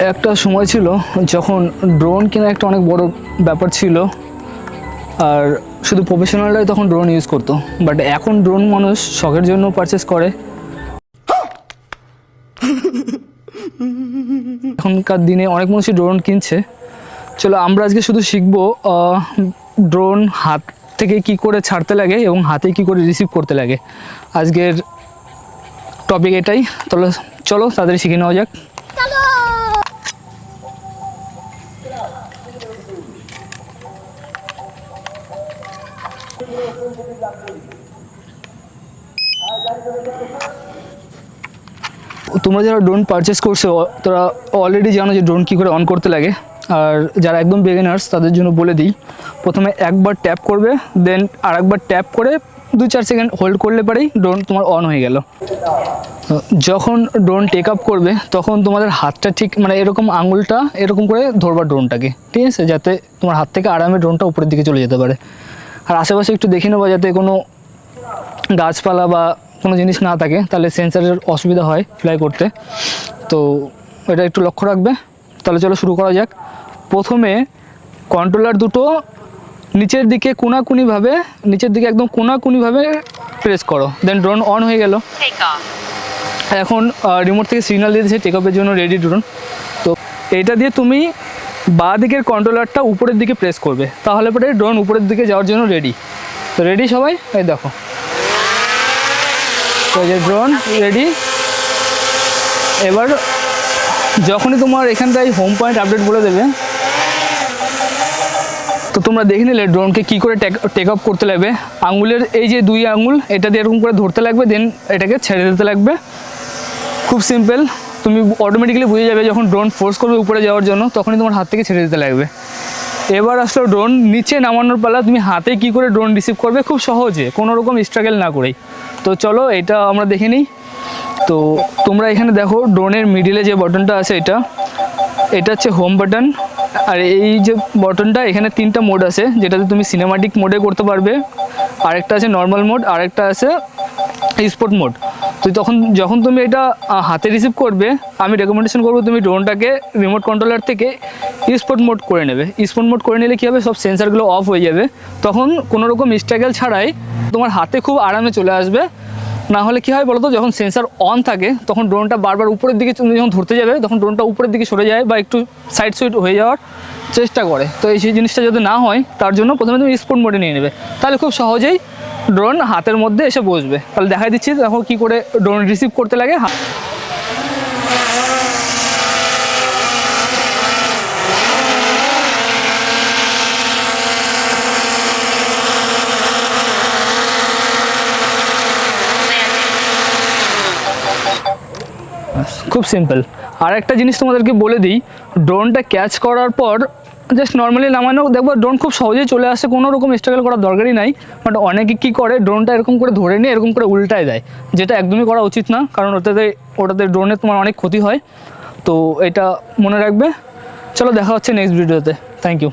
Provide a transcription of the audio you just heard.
একটা সময় ছিল যখন ড্রোন কেনা একটা অনেক বড় ব্যাপার ছিল, আর শুধু প্রফেশনালরাই তখন ড্রোন ইউজ করতো বাট এখন ড্রোন মানুষ শখের জন্য পারচেস করে। এখনকার দিনে অনেক মানুষই ড্রোন কিনছে। চলো আমরা আজকে শুধু শিখব ড্রোন হাত থেকে কি করে ছাড়তে লাগে এবং হাতে কি করে রিসিভ করতে লাগে। আজকের টপিক এটাই। তাহলে চলো তাড়াতাড়ি শিখে নেওয়া যাক। তোমরা যারা ড্রোন পারচেস করছ তারা অলরেডি জানো যে ড্রোন কী করে অন করতে লাগে। আর যারা একদম বেগেনার্স তাদের জন্য বলে দিই, প্রথমে একবার ট্যাপ করবে দেন আর একবার ট্যাপ করে দু চার সেকেন্ড হোল্ড করলে পরেই ড্রোন তোমার অন হয়ে গেল। যখন ড্রোন টেক আপ করবে, তখন তোমাদের হাতটা ঠিক মানে এরকম আঙুলটা এরকম করে ধরবা ড্রোনটাকে ঠিক আছে? যাতে তোমার হাত থেকে আরামে ড্রোনটা উপরের দিকে চলে যেতে পারে। আর আশেপাশে একটু দেখে নেবা যাতে কোনো গাছপালা বা কোনো জিনিস না থাকে, তাহলে সেন্সারের অসুবিধা হয় ফ্লাই করতে। তো এটা একটু লক্ষ্য রাখবে। তাহলে চলো শুরু করা যাক। প্রথমে কন্ট্রোলার দুটো নিচের দিকে কোনাকুনিভাবে নিচের দিকে একদম কোনাকুনিভাবে প্রেস করো। দেন ড্রোন অন হয়ে গেল। এখন রিমোট থেকে সিগন্যাল দিচ্ছে টেক আপের জন্য রেডি ড্রোন তো এটা দিয়ে তুমি বাঁ দিকের কন্ট্রোলারটা উপরের দিকে প্রেস করবে। তাহলে পরে ড্রোন উপরের দিকে যাওয়ার জন্য রেডি তো রেডি সবাই? এই দেখো। তো যে ড্রোন রেডি এবার যখনই তোমার এখানটায় হোম পয়েন্ট আপডেট বলে দেবে তো তোমরা দেখে নিলে ড্রোনকে কী করে টেক আপ করতে লাগবে। আঙুলের এই যে দুই আঙুল, এটা দিয়ে এরকম করে ধরতে লাগবে দেন এটাকে ছেড়ে দিতে লাগবে। খুব সিম্পল তুমি অটোমেটিক্যালি বুঝে যাবে যখন ড্রোন ফোর্স করবে উপরে যাওয়ার জন্য, তখনই তোমার হাত থেকে ছেড়ে দিতে লাগবে। এবার আসলো ড্রোন নিচে নামানোর পালা, তুমি হাতে কি করে ড্রোন রিসিভ করবে? খুব সহজে, কোনো রকম স্ট্রাগল না করেই। তো চলো, এটা আমরা দেখে নিই। তো তোমরা এখানে দেখো ড্রোনের মিডিলে যে বাটনটা আছে, এটা এটা হচ্ছে হোম বাটন আর এই যে বটনটা এখানে তিনটা মোড আছে, যেটাতে তুমি সিনেমাটিক মোডে করতে পারবে। আরেকটা আছে নর্মাল মোড আরেকটা আছে স্পোর্ট মোড তো তখন যখন তুমি এটা হাতে রিসিভ করবে, আমি রেকমেন্ডেশন করব তুমি ড্রোনটাকে রিমোট কন্ট্রোলার থেকে স্পোর্ট মোড করে নেবে। স্পোর্ট মোড করে নিলে কী হবে? সব সেন্সারগুলো অফ হয়ে যাবে। তখন কোনো রকম স্ট্রাগল ছাড়াই তোমার হাতে খুব আরামে চলে আসবে। না হলে কি হয় বলতো, যখন সেন্সার অন থাকে, তখন ড্রোনটা বারবার উপরের দিকে তুমি যখন ধরতে যাবে, তখন ড্রোনটা উপরের দিকে সরে যায় বা একটু সাইড সুইড হয়ে যাওয়ার চেষ্টা করে। তো এই সেই জিনিসটা যদি না হয়, তার জন্য প্রথমে তুমি স্পোর্ট মোডে নিয়ে নেবে। তাহলে খুব সহজেই ড্রোন হাতের মধ্যে এসে বসবে। তাহলে দেখাই দিচ্ছি তখন কী করে ড্রোন রিসিভ করতে লাগে। খুব সিম্পল আর একটা জিনিস তোমাদেরকে বলে দিই ড্রোনটা ক্যাচ করার পর জাস্ট নর্মালি নামানো, দেখব ড্রোন খুব সহজেই চলে আসে, কোনো রকম স্ট্রাগল করার দরকারই নাই বাট অনেকে কী করে ড্রোনটা এরকম করে ধরে নিয়ে, এরকম করে উল্টায় দেয়, যেটা একদমই করা উচিত না, কারণ ওটাতে ওটাতে ড্রোনে তোমার অনেক ক্ষতি হয়। তো এটা মনে রাখবে। চলো দেখা হচ্ছে নেক্সট ভিডিওতে থ্যাংক ইউ